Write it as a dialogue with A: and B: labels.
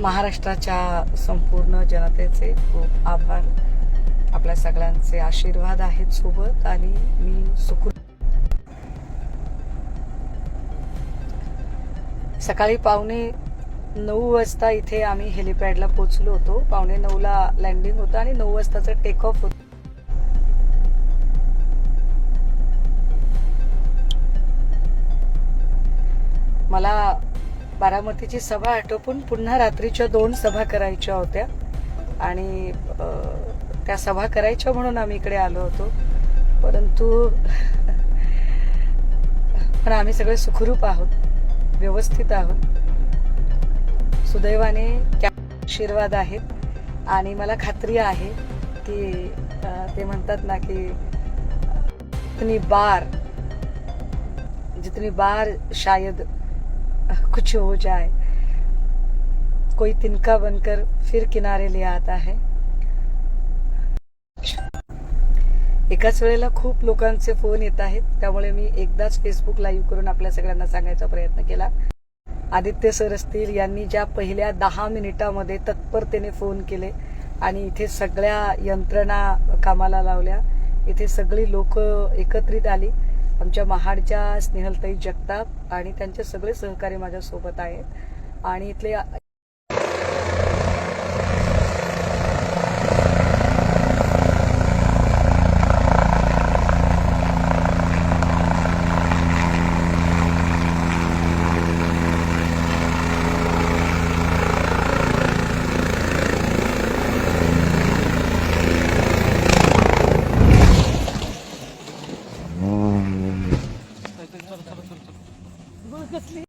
A: महाराष्ट्राच्या संपूर्ण जनतेचे खूप आभार. आपल्या सगळ्यांचे आशीर्वाद आहेत सोबत आणि मी सुखू सकाळी पावणे नऊ वाजता इथे आम्ही हेलिपॅडला पोचलो होतो. पावणे नऊला लँडिंग होतं आणि नऊ वाजताचं टेक ऑफ होतं. मला बारामतीची सभा आटोपून पुन्हा रात्रीच्या दोन सभा करायच्या होत्या. आणि त्या सभा करायच्या म्हणून आम्ही इकडे आलो होतो. परंतु पण आम्ही सगळे सुखरूप आहोत व्यवस्थित आहोत. सुदैवाने त्या आशीर्वाद आहेत. आणि मला खात्री आहे की ते म्हणतात ना की जितनी बार जितनी बार शायद कुछ हो जाए। कोई तिनका बनकर फिर किनारे ले आता है। एकाच वेळेला खूप लोकांचे फोन येत आहेत त्यामुळे मी एकदाच फेसबुक लाईव्ह करून आपल्या सगळ्यांना सांगायचा प्रयत्न केला. आदित्य सर असतील यांनी ज्या पहिल्या दहा मिनिटामध्ये तत्परतेने फोन केले आणि इथे सगळ्या यंत्रणा कामाला लावल्या इथे सगळी लोक एकत्रित आली. आमच्या महाडच्या स्नेहलताई जगताप आणि त्यांचे सगळे सहकारी माझ्यासोबत आहेत. आणि इथले चला चला